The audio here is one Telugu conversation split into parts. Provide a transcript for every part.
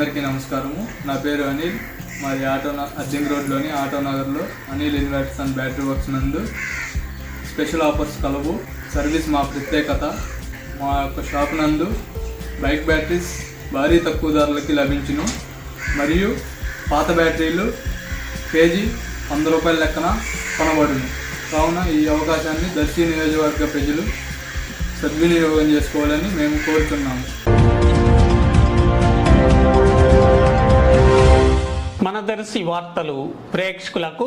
అందరికీ నమస్కారము. నా పేరు అనిల్. మాది ఆటో అర్జింగ్ రోడ్లోని ఆటో నగర్లో Anil inverters and battery works నందు స్పెషల్ ఆఫర్స్ కలవు. సర్వీస్ మా ప్రత్యేకత. మా యొక్క షాప్ నందు బైక్ బ్యాటరీస్ భారీ తక్కువ ధరలకి లభించును. మరియు పాత బ్యాటరీలు కేజీ వంద రూపాయల లెక్కన కొనబడును. కావున ఈ అవకాశాన్ని దర్శి నియోజకవర్గ ప్రజలు సద్వినియోగం చేసుకోవాలని మేము కోరుతున్నాము. మన దర్శి వార్తలు ప్రేక్షకులకు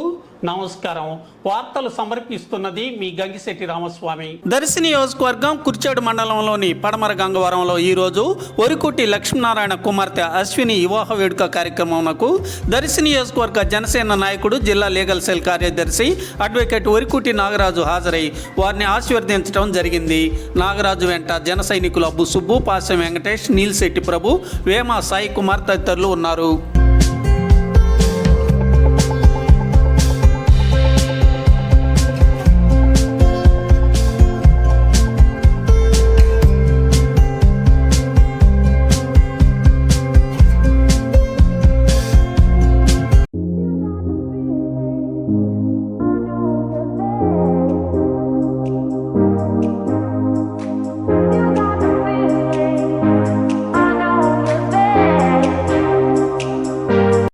నమస్కారం. వార్తలు సమర్పిస్తున్నది మీ గంగిశెట్టి రామస్వామి. దర్శి నియోజకవర్గం కుర్చేడు మండలంలోని పడమర గంగవరంలో ఈరోజు ఒరికుట్టి లక్ష్మీనారాయణ కుమార్తె అశ్విని వివాహ వేడుక కార్యక్రమంకు దర్శి నియోజకవర్గ జనసేన నాయకుడు జిల్లా లీగల్ సెల్ కార్యదర్శి అడ్వకేట్ ఒరికుట్టి నాగరాజు హాజరై వారిని ఆశీర్వదించడం జరిగింది. నాగరాజు వెంట జన సైనికులు అబ్బు సుబ్బు పాశం వెంకటేష్ నీల్శెట్టి ప్రభు వేమ సాయి కుమార్ తదితరులు ఉన్నారు.